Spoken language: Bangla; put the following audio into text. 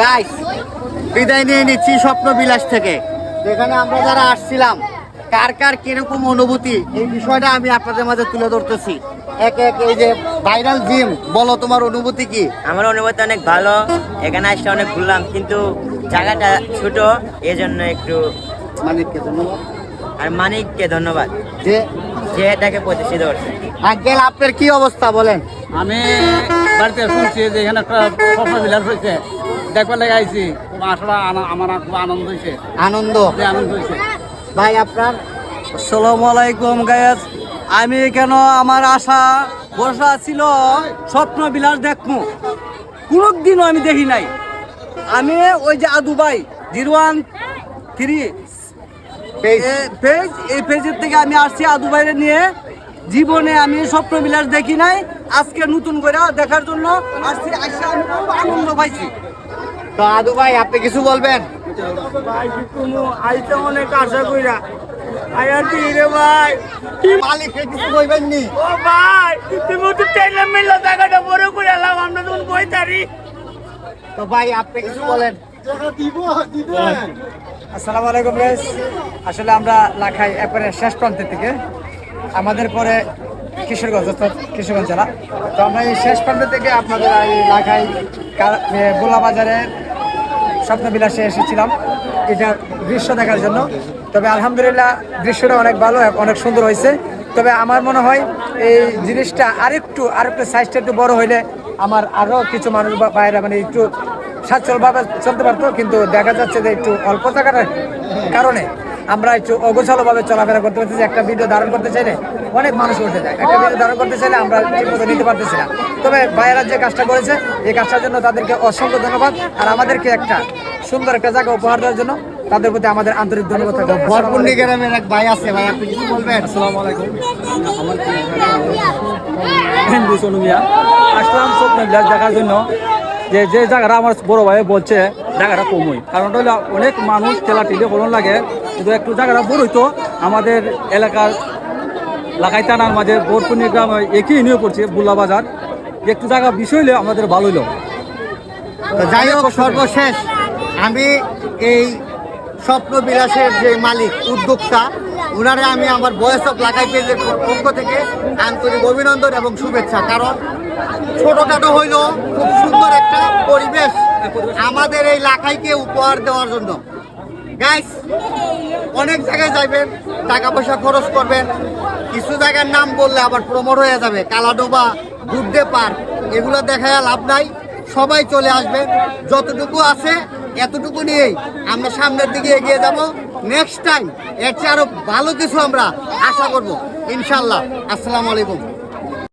গাইস বিদায় নিয়ে নিচ্ছি স্বপ্ন বিলাস থেকে। যেখানে আমরা যারা আসছিলাম কার কার কীরকম অনুভূতি এই বিষয়টা আমি আপনাদের মাঝে তুলে ধরতেছি। একে একে এই যে ভাইরাল জিম বলো তোমার অনুভূতি কি? আমার অনুভূতি অনেক ভালো। এখানে আসতে অনেক ঘুরলাম কিন্তু জায়গাটা ছোট এই জন্য একটু মানিককে ধন্যবাদ। আর মানিককে ধন্যবাদ যে যে এটাকে প্রতিষ্ঠিত করছে। আঙ্কেল আপনার কি অবস্থা বলেন? আমি বাড়িতে শুনছি যে এখানে একটা স্বপ্ন বিলাস হয়েছে। দেখবার লেগে আইছি। আসলে আনা- আমার খুব আনন্দ হয়েছে আনন্দ? আনন্দ হয়েছে ভাই আপনার? আসসালামু আলাইকুম আমি কেন আমার আশা ভরসা ছিল স্বপ্ন বিলাস দেখব কোনো দিনও আমি দেখি নাই। আমি ওই যে আদু ভাই zero one three page page এই পেজের থেকে আমি আসছি আদু ভাইরে নিয়ে। জীবনে আমি স্বপ্ন বিলাস দেখি নাই। আজকে নতুন করে দেখার জন্য আসছি আসছে আমি খুব আনন্দ পাইছি। তো আদু ভাই আপনি কিছু বলবেন? ভাই আইতে অনেক আশা কইরা। কি রে ভাই? কিছু বলবেন নি? ও ভাই তুমি তো জায়গাটা বড় করে এলাম আমরা তখন বই তারি। তো ভাই আপনি কিছু বলেন। আসসালামু আলাইকুম গাইস আসলে আমরা লাখাই একবারে শেষ প্রান্তের থেকে আমাদের পরে কিশোরগঞ্জ অর্থাৎ কিশোরগঞ্জ জেলা। তো আমরা এই শেষ প্রান্ত থেকে আপনাদের এই লাখাই গোলা বাজারের স্বপ্নবিলাসে এসেছিলাম। এটা দৃশ্য দেখার জন্য। তবে আলহামদুলিল্লাহ, দৃশ্যটা অনেক ভালো, অনেক সুন্দর হয়েছে। তবে আমার মনে হয় এই জিনিসটা আরেকটু আরেকটু সাইজটা একটু বড় হইলে আমার আরও কিছু মানুষ বা- বাইরে মানে একটু সচ্ছলভাবে চলতে পারতো। কিন্তু দেখা যাচ্ছে যে একটু অল্প থাকার কারণে আমরা একটু অগোছালোভাবে চলাফেরা করতে পারতেছি একটা ভিডিও ধারণ করতে চাইলে অনেক মানুষ করতে যায়। একটা ভিডিও ধারণ করতে চাইলে আমরা ঠিকমতো নিতে পারতেছি না। তবে ভাইয়েরা যে কাজটা করেছে এই কাজটার জন্য তাদেরকে অসংখ্য ধন্যবাদ। আর আমাদেরকে একটা সুন্দর একটা জায়গা উপহার দেওয়ার জন্য তাদের প্রতি আমাদের আন্তরিক ধন্যবাদ থাকবে। ভরপুন্ডি গ্রামের এক ভাই আছে ভাই আপনি কিছু বলবেন? আসসালামু আলাইকুম। আমার হিন্দু সোনুমিয়া আসলাম স্বপ্ন বিলাস দেখার জন্য। যে যে জায়গাটা আমার বড় ভাই বলছে জায়গাটা কমই। কারণটা হলো অনেক মানুষ ঠেলা টিলে ফলন লাগে। কিন্তু একটু জায়গাটা বড় হইতো আমাদের এলাকার লাগাই টানার মাঝে বোরপুনি গ্রাম একই নিয়ে পড়ছে বুল্লা বাজার। একটু জায়গা বিষয় হলে আমাদের ভালো হইল যাই হোক, সর্বশেষ, আমি এই স্বপ্ন বিলাসের যে মালিক, উদ্যোক্তা ওনারে আমি আমার বয়স অফ লাগাই পেজের পক্ষ থেকে আন্তরিক অভিনন্দন এবং শুভেচ্ছা। কারণ ছোটখাটো হইল খুব সুন্দর একটা পরিবেশ আমাদের এই লাখাইকে উপহার দেওয়ার জন্য। গাইস অনেক জায়গায় যাইবেন টাকা পয়সা খরচ করবেন, কিছু জায়গার নাম বললে আবার প্রমোট হয়ে যাবে, কালাডোবা, গুড্ডে পার্ক, এগুলো দেখায় লাভ নাই, সবাই চলে আসবেন, যতটুকু আছে, এতটুকু নিয়েই আমরা সামনের দিকে এগিয়ে যাব নেক্সট টাইম এর চেয়ে আরও ভালো কিছু আমরা আশা করব ইনশাল্লাহ আসসালামু আলাইকুম।